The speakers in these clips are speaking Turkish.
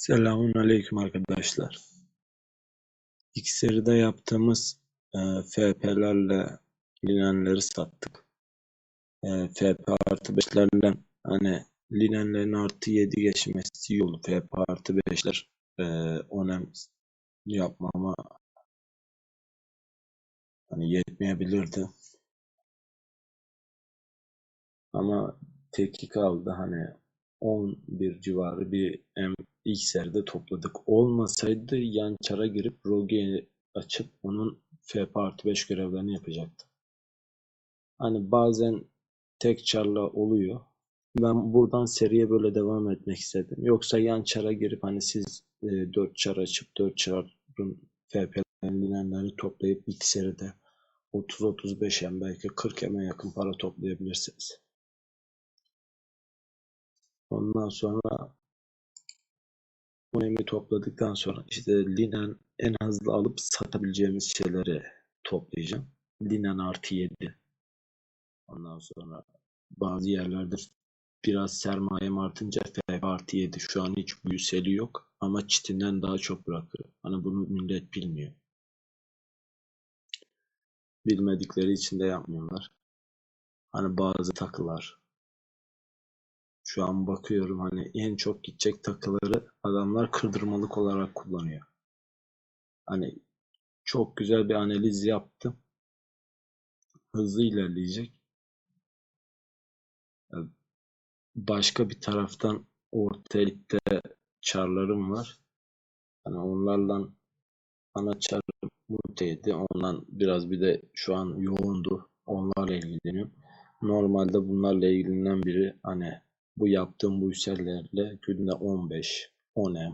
Selamun aleyküm arkadaşlar. İlk seride yaptığımız e, FP'lerle linenleri sattık. E, FP artı 5'lerle hani linenlerin artı 7 geçmesi iyi oldu. FP artı 5'ler e, önem yapmama hani yetmeyebilirdi. Ama teki kaldı hani 11 civarı bir seride topladık. Olmasaydı yan çara girip Rogue'yi açıp onun FP artı 5 görevlerini yapacaktım. Hani bazen tek çarla oluyor. Ben buradan seriye böyle devam etmek istedim. Yoksa yan çara girip hani siz e, 4 çar açıp 4 çarın FP'lerini toplayıp ilk seride 30-35 hem belki 40 eme yakın para toplayabilirsiniz. Ondan sonra Monemi topladıktan sonra işte linen en hızlı alıp satabileceğimiz şeyleri toplayacağım. Linen artı 7. Ondan sonra bazı yerlerde biraz sermayem artınca FF artı 7. Şu an hiç bu yükseli yok ama çitinden daha çok bırakıyor. Hani bunu millet bilmiyor. Bilmedikleri için de yapmıyorlar. Hani bazı takılar şu an bakıyorum hani en çok gidecek takıları adamlar kırdırmalık olarak kullanıyor. Hani çok güzel bir analiz yaptım. Hızlı ilerleyecek. Başka bir taraftan orta çarlarım var. Hani onlarla ana çarım muteydi. Ondan biraz bir de şu an yoğundu. Onlarla ilgileniyorum. Normalde bunlarla ilgilenen biri hani bu yaptığım bu yüksellerle günde 15, 10 M.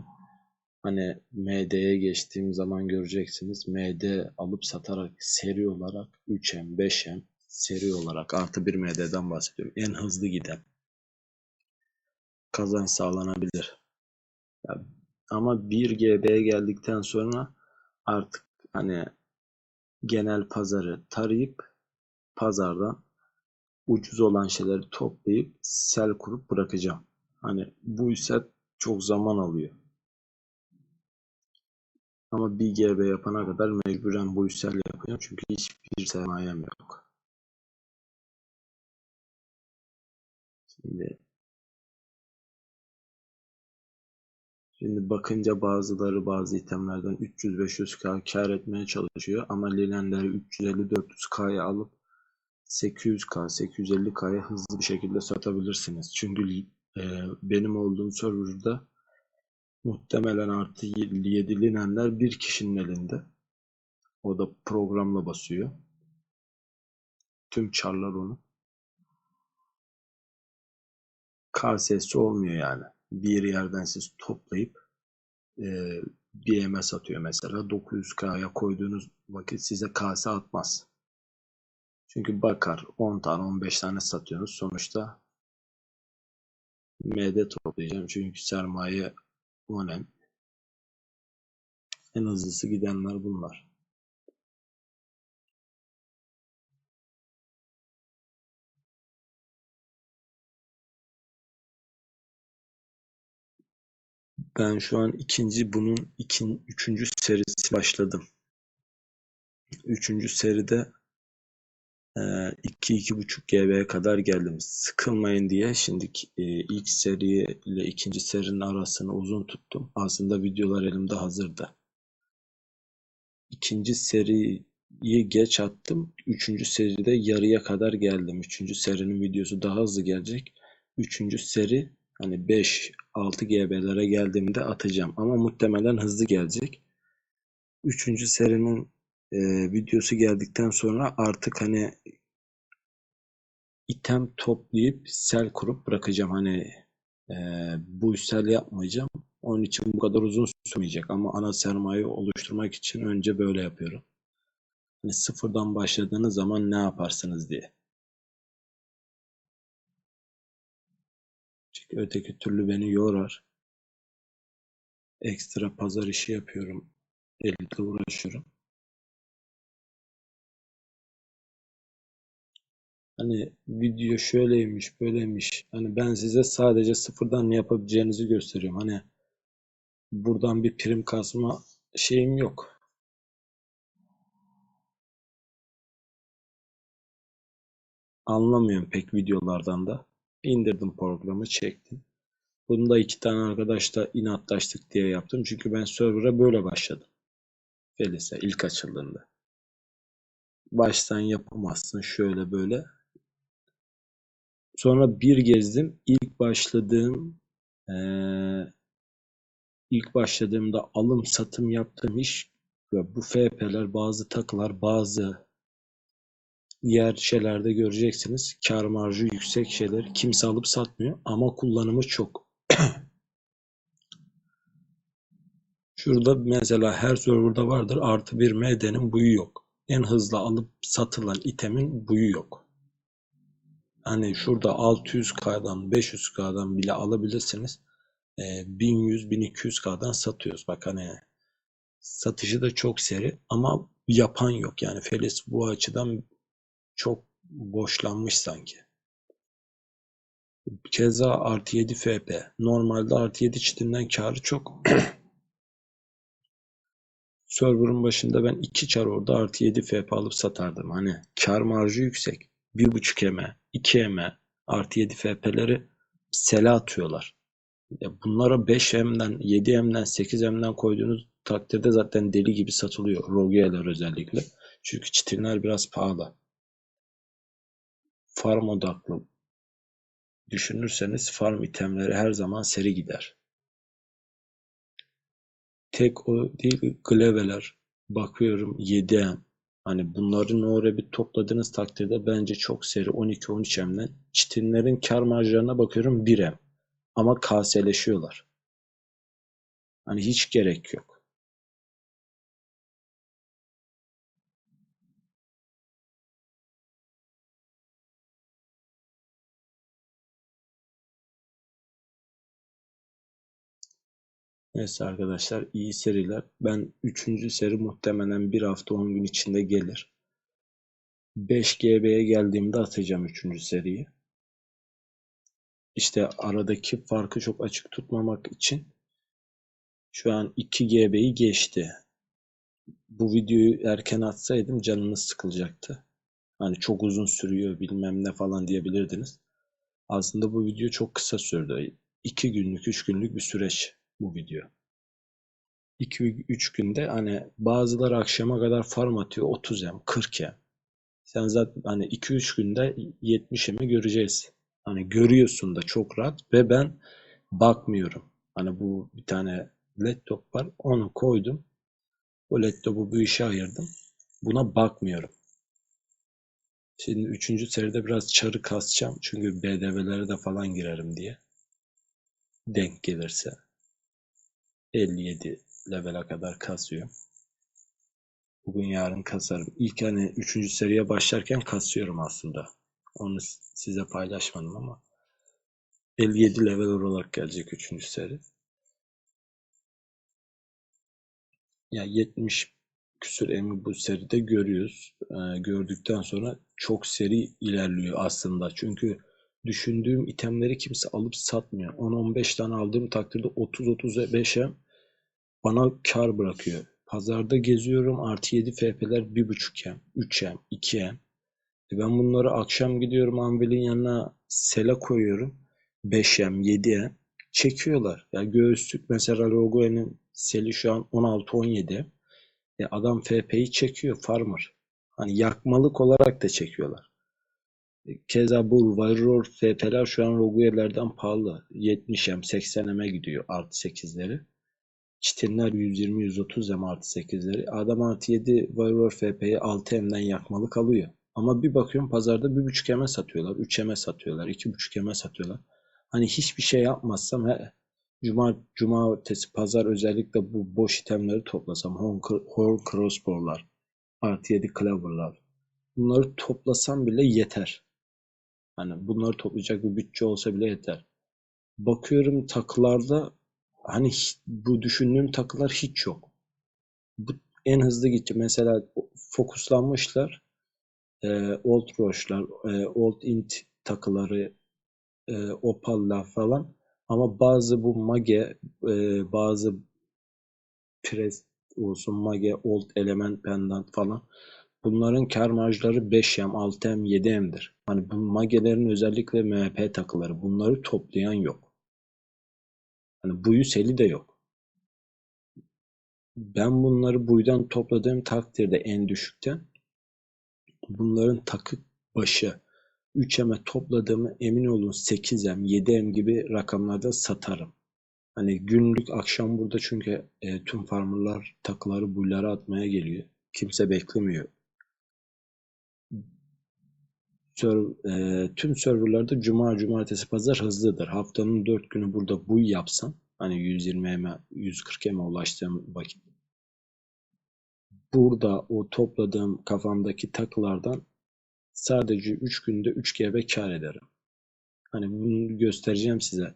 Hani MD'ye geçtiğim zaman göreceksiniz. MD alıp satarak seri olarak 3M, 5M seri olarak artı bir MD'den bahsediyorum. En hızlı giden kazanç sağlanabilir. Ama 1 GB'ye geldikten sonra artık hani genel pazarı tarayıp pazardan ucuz olan şeyleri toplayıp sel kurup bırakacağım. Hani bu ise çok zaman alıyor. Ama bir GB yapana kadar mecburen bu işlerle yapacağım. Çünkü hiçbir sermayem yok. Şimdi Şimdi bakınca bazıları bazı itemlerden 300-500k kar etmeye çalışıyor ama lilenleri 350-400k'ya alıp 800k, 850k'ya hızlı bir şekilde satabilirsiniz. Çünkü e, benim olduğum serverda muhtemelen artı 7 linenler bir kişinin elinde. O da programla basıyor. Tüm çarlar onu. KSS olmuyor yani. Bir yerden siz toplayıp e, BM'e satıyor mesela. 900K'ya koyduğunuz vakit size KS atmaz. Çünkü bakar 10 tane 15 tane satıyorsunuz. Sonuçta MD toplayacağım. Çünkü sermaye önemli. En hızlısı gidenler bunlar. Ben şu an ikinci bunun ikin, üçüncü serisi başladım. Üçüncü seride 2-2,5 GB'ye kadar geldim. Sıkılmayın diye şimdi e, ilk seri ile ikinci serinin arasını uzun tuttum. Aslında videolar elimde hazırdı. İkinci seriyi geç attım. Üçüncü seride yarıya kadar geldim. Üçüncü serinin videosu daha hızlı gelecek. Üçüncü seri hani 5-6 GB'lere geldiğimde atacağım. Ama muhtemelen hızlı gelecek. Üçüncü serinin e, videosu geldikten sonra artık hani item toplayıp sel kurup bırakacağım. Hani e, bu sel yapmayacağım. Onun için bu kadar uzun sürmeyecek. Ama ana sermaye oluşturmak için önce böyle yapıyorum. Hani sıfırdan başladığınız zaman ne yaparsınız diye. Çünkü öteki türlü beni yorar. Ekstra pazar işi yapıyorum. Elle uğraşıyorum. Hani video şöyleymiş, böyleymiş. Hani ben size sadece sıfırdan ne yapabileceğinizi gösteriyorum. Hani buradan bir prim kasma şeyim yok. Anlamıyorum pek videolardan da. İndirdim programı çektim. Bunu da iki tane arkadaşla inatlaştık diye yaptım. Çünkü ben server'a böyle başladım. Felis'e ilk açıldığında. Baştan yapamazsın şöyle böyle. Sonra bir gezdim. İlk başladığım ee, ilk başladığımda alım satım yaptığım iş ve bu FP'ler bazı takılar bazı yer şeylerde göreceksiniz. Kar marjı yüksek şeyler kimse alıp satmıyor ama kullanımı çok. Şurada mesela her serverda vardır artı bir MD'nin buyu yok. En hızlı alıp satılan itemin buyu yok. Hani şurada 600K'dan 500K'dan bile alabilirsiniz. 1100-1200K'dan satıyoruz. Bak hani satışı da çok seri ama yapan yok. Yani Felis bu açıdan çok boşlanmış sanki. Keza artı 7 FP. Normalde artı 7 çitinden karı çok. Server'ın başında ben 2 çar orada artı 7 FP alıp satardım. Hani kar marjı yüksek. 1.5 eme, 2 eme, artı 7 FP'leri sele atıyorlar. Bunlara 5M'den, 7M'den, 8M'den koyduğunuz takdirde zaten deli gibi satılıyor. Rogue'ler özellikle. Çünkü çitinler biraz pahalı. Farm odaklı düşünürseniz farm itemleri her zaman seri gider. Tek o değil Gleveler bakıyorum 7M. Hani bunların oraya bir topladığınız takdirde bence çok seri 12-13M'den. Çitinlerin kar marjlarına bakıyorum 1M. Ama kaseleşiyorlar. Hani hiç gerek yok. Neyse arkadaşlar iyi seriler. Ben 3. seri muhtemelen 1 hafta 10 gün içinde gelir. 5 GB'ye geldiğimde atacağım 3. seriyi. İşte aradaki farkı çok açık tutmamak için şu an 2 GB'yi geçti. Bu videoyu erken atsaydım canınız sıkılacaktı. Hani çok uzun sürüyor bilmem ne falan diyebilirdiniz. Aslında bu video çok kısa sürdü. 2 günlük 3 günlük bir süreç bu video. 2-3 günde hani bazıları akşama kadar farm atıyor 30 M 40 M. Sen zaten hani 2-3 günde 70 M'i göreceğiz. Hani görüyorsun da çok rahat ve ben bakmıyorum. Hani bu bir tane laptop var onu koydum. O laptopu bu işe ayırdım. Buna bakmıyorum. Şimdi 3. seride biraz çarı kasacağım. Çünkü BDV'lere de falan girerim diye. Denk gelirse. 57 level'e kadar kasıyorum. Bugün yarın kasarım. İlk hani 3. seriye başlarken kasıyorum aslında. Onu size paylaşmadım ama 57 level olarak gelecek 3. seri. Ya 70 küsur emi bu seride görüyoruz. Ee, gördükten sonra çok seri ilerliyor aslında. Çünkü düşündüğüm itemleri kimse alıp satmıyor. 10-15 tane aldığım takdirde 30-35'e bana kar bırakıyor. Pazarda geziyorum artı 7 FP'ler 1.5M, 3M, 2M. Ben bunları akşam gidiyorum Anvil'in yanına sele koyuyorum. 5M, 7M. Çekiyorlar. Ya göğüslük mesela Rogue'nin seli şu an 16-17. E adam FP'yi çekiyor Farmer. Hani yakmalık olarak da çekiyorlar. E, keza bu Warrior FP'ler şu an Rogue'lerden pahalı. 70M, 80M'e gidiyor artı 8'leri. Çitinler 120-130 M artı 8'leri. Adam artı 7 Warrior FP'yi 6M'den yakmalık alıyor. Ama bir bakıyorum pazarda 1.5 M'e satıyorlar, 3 M'e satıyorlar, 2.5 M'e satıyorlar. Hani hiçbir şey yapmazsam he, Cuma, cumartesi, pazar özellikle bu boş itemleri toplasam, horn crossbow'lar, artı 7 clever'lar. Bunları toplasam bile yeter. Hani bunları toplayacak bir bütçe olsa bile yeter. Bakıyorum takılarda hani bu düşündüğüm takılar hiç yok. Bu en hızlı gitti. Mesela fokuslanmışlar. E, Old Roche'lar, e, Old Int takıları, e, Opal'lar falan. Ama bazı bu mage, e, bazı Prest olsun, Mage, Old, Element, Pendant falan. Bunların kar marjları 5M, 6M, 7M'dir. Hani bu Mage'lerin özellikle MHP takıları. Bunları toplayan yok. Hani buyu seli de yok. Ben bunları buydan topladığım takdirde en düşükten bunların takı başı 3M'e topladığımı emin olun 8M, 7M gibi rakamlarda satarım. Hani günlük akşam burada çünkü e, tüm farmerlar takıları buylara atmaya geliyor. Kimse beklemiyor. E, tüm serverlarda cuma, cumartesi, pazar hızlıdır. Haftanın 4 günü burada buy yapsam hani 120 m 140 m ulaştığım vakit burada o topladığım kafamdaki takılardan sadece 3 günde 3 GB kar ederim. Hani bunu göstereceğim size.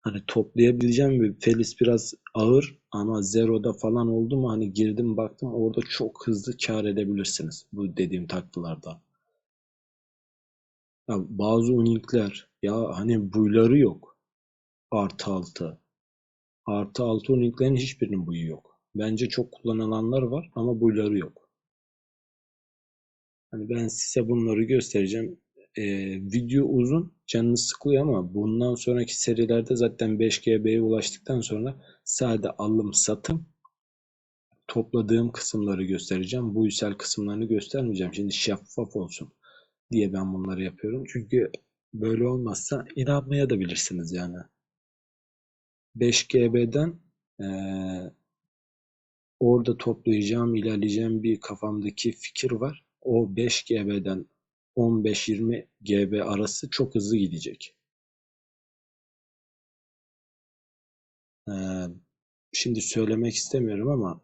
Hani toplayabileceğim bir Felis biraz ağır ama Zero'da falan oldu mu hani girdim baktım orada çok hızlı kar edebilirsiniz bu dediğim taktılarda. Ya bazı uninkler ya hani buyları yok. Artı altı. Artı altı uninklerin hiçbirinin buyu yok. Bence çok kullanılanlar var ama buyları yok. Hani ben size bunları göstereceğim. Ee, video uzun, canınız sıkılıyor ama bundan sonraki serilerde zaten 5 GB'ye ulaştıktan sonra sade alım satım topladığım kısımları göstereceğim. Bu yüsel kısımlarını göstermeyeceğim. Şimdi şeffaf olsun diye ben bunları yapıyorum. Çünkü böyle olmazsa inanmaya da bilirsiniz yani. 5 GB'den ee, orada toplayacağım, ilerleyeceğim bir kafamdaki fikir var. O 5 GB'den 15-20 GB arası çok hızlı gidecek. Ee, şimdi söylemek istemiyorum ama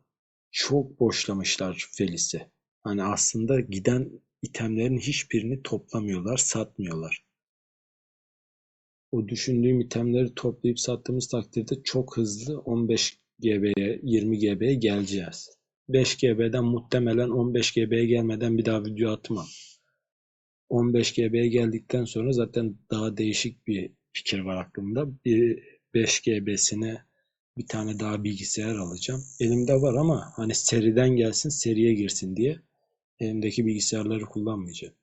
çok boşlamışlar Felis'i. Hani aslında giden itemlerin hiçbirini toplamıyorlar, satmıyorlar. O düşündüğüm itemleri toplayıp sattığımız takdirde çok hızlı 15 GB'ye, 20 GB'ye geleceğiz. 5 GB'den muhtemelen 15 GB'ye gelmeden bir daha video atmam. 15 GB'ye geldikten sonra zaten daha değişik bir fikir var aklımda. Bir 5 GB'sine bir tane daha bilgisayar alacağım. Elimde var ama hani seriden gelsin seriye girsin diye elimdeki bilgisayarları kullanmayacağım.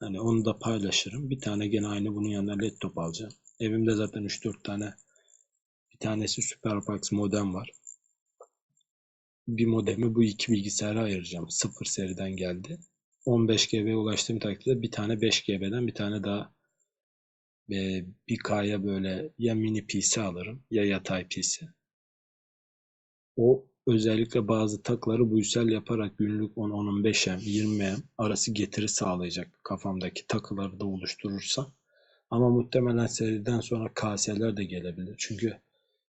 Hani onu da paylaşırım. Bir tane gene aynı bunun yanına laptop alacağım. Evimde zaten 3-4 tane bir tanesi Superbox modem var. Bir modemi bu iki bilgisayara ayıracağım. Sıfır seriden geldi. 15 GB'ye ulaştığım takdirde bir tane 5 GB'den bir tane daha e, bir K'ya böyle ya mini PC alırım ya yatay PC. O özellikle bazı takları buysel yaparak günlük 10-15M, 20M arası getiri sağlayacak kafamdaki takıları da oluşturursam. Ama muhtemelen seriden sonra KS'ler de gelebilir. Çünkü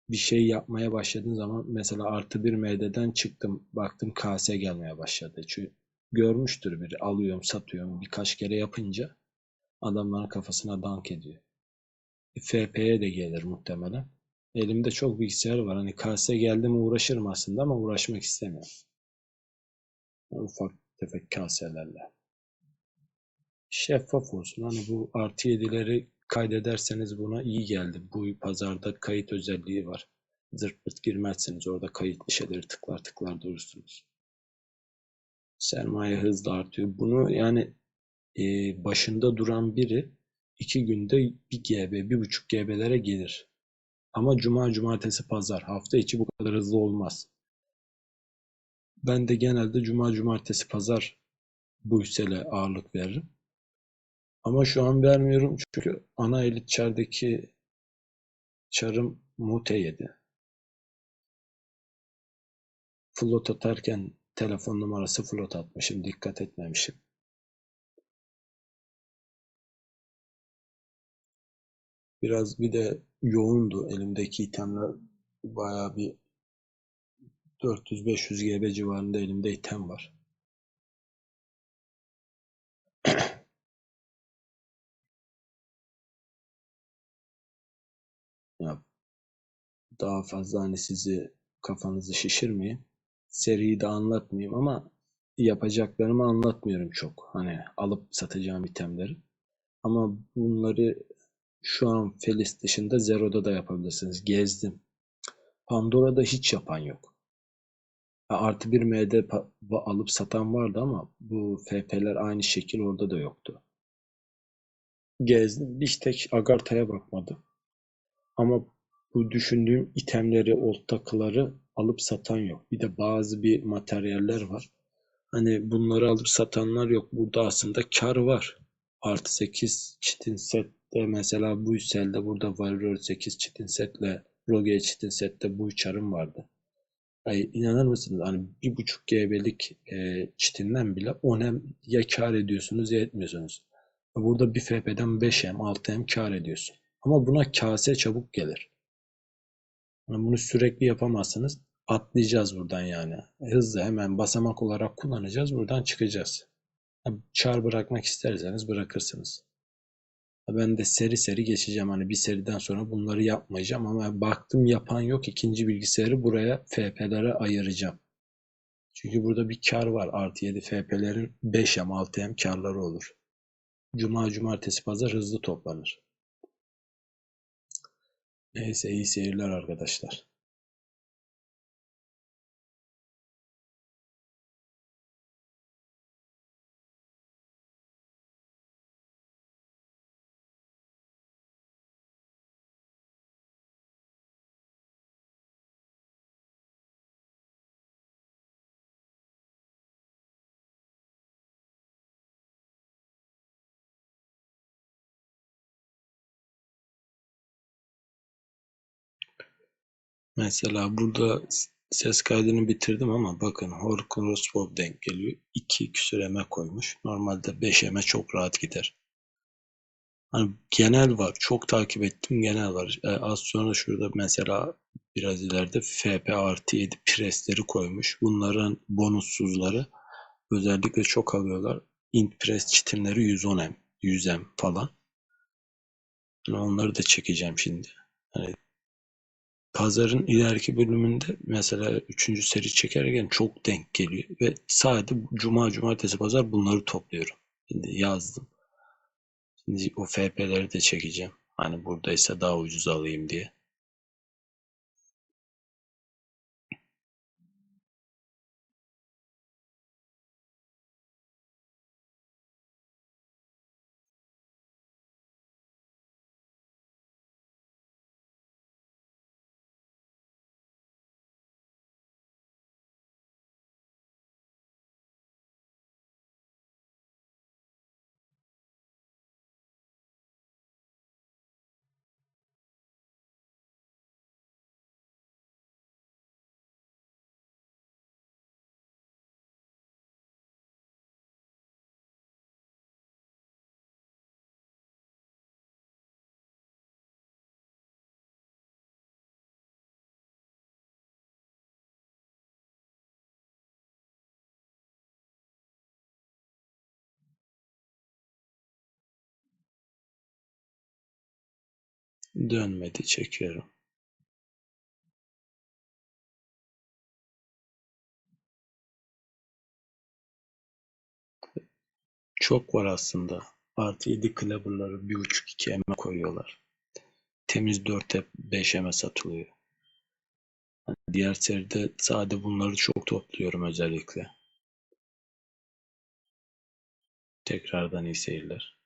bir şey yapmaya başladığın zaman mesela artı bir MD'den çıktım baktım KS gelmeye başladı. Çünkü görmüştür biri alıyorum satıyorum birkaç kere yapınca adamların kafasına dank ediyor. FP'ye de gelir muhtemelen. Elimde çok bilgisayar var. Hani KS geldi mi uğraşırım aslında ama uğraşmak istemiyorum. Ufak tefek kaselerle. Şeffaf olsun. Hani bu artı yedileri kaydederseniz buna iyi geldi. Bu pazarda kayıt özelliği var. Zırt pırt girmezseniz orada kayıtlı şeyleri tıklar tıklar durursunuz. Sermaye hızla artıyor. Bunu yani e, başında duran biri iki günde 1 GB, 1.5 GB'lere gelir. Ama cuma, cumartesi, pazar hafta içi bu kadar hızlı olmaz. Ben de genelde cuma, cumartesi, pazar bu hissele ağırlık veririm. Ama şu an vermiyorum çünkü ana elit çardaki çarım mute yedi. Float atarken telefon numarası float atmışım. Dikkat etmemişim. Biraz bir de yoğundu elimdeki itemler. Bayağı bir 400-500 GB civarında elimde item var. ya daha fazla hani sizi kafanızı şişirmeyeyim. Seriyi de anlatmayayım ama yapacaklarımı anlatmıyorum çok. Hani alıp satacağım itemleri. Ama bunları şu an Felis dışında Zero'da da yapabilirsiniz. Gezdim. Pandora'da hiç yapan yok. Artı bir MD alıp satan vardı ama bu FP'ler aynı şekil orada da yoktu. Gezdim. Bir tek Agartha'ya bakmadım. Ama bu düşündüğüm itemleri, old takıları alıp satan yok. Bir de bazı bir materyaller var. Hani bunları alıp satanlar yok. Burada aslında kar var. Artı 8 çitin sette mesela bu selde burada Warrior 8 çitin setle Rogue çitin sette bu çarım vardı. Ay, inanır mısınız? Hani bir buçuk GB'lik e, çitinden bile 10M ya kar ediyorsunuz ya etmiyorsunuz. Burada bir FP'den 5M 6M kar ediyorsun. Ama buna kase çabuk gelir. Yani bunu sürekli yapamazsınız. Atlayacağız buradan yani. Hızlı hemen basamak olarak kullanacağız. Buradan çıkacağız. Çar bırakmak isterseniz bırakırsınız. Ben de seri seri geçeceğim. Hani bir seriden sonra bunları yapmayacağım ama baktım yapan yok. İkinci bilgisayarı buraya FP'lere ayıracağım. Çünkü burada bir kar var. Artı 7 FP'lerin 5M 6M karları olur. Cuma, cumartesi, pazar hızlı toplanır. Neyse iyi seyirler arkadaşlar. Mesela burada ses kaydını bitirdim ama bakın Hor Crossbow denk geliyor. 2 küsür eme koymuş. Normalde 5 eme çok rahat gider. Hani genel var. Çok takip ettim genel var. E, az sonra şurada mesela biraz ileride FP artı 7 presleri koymuş. Bunların bonussuzları özellikle çok alıyorlar. Int press çitimleri 110M, 100M falan. Yani onları da çekeceğim şimdi. Hani pazarın ileriki bölümünde mesela 3. seri çekerken çok denk geliyor ve sadece cuma cumartesi pazar bunları topluyorum. Şimdi yazdım. Şimdi o FP'leri de çekeceğim. Hani buradaysa daha ucuz alayım diye. Dönmedi çekiyorum. Çok var aslında. Artı 7 Cleaver'ları 1.5-2 eme koyuyorlar. Temiz 4 hep 5 eme satılıyor. Diğer seride sadece bunları çok topluyorum özellikle. Tekrardan iyi seyirler.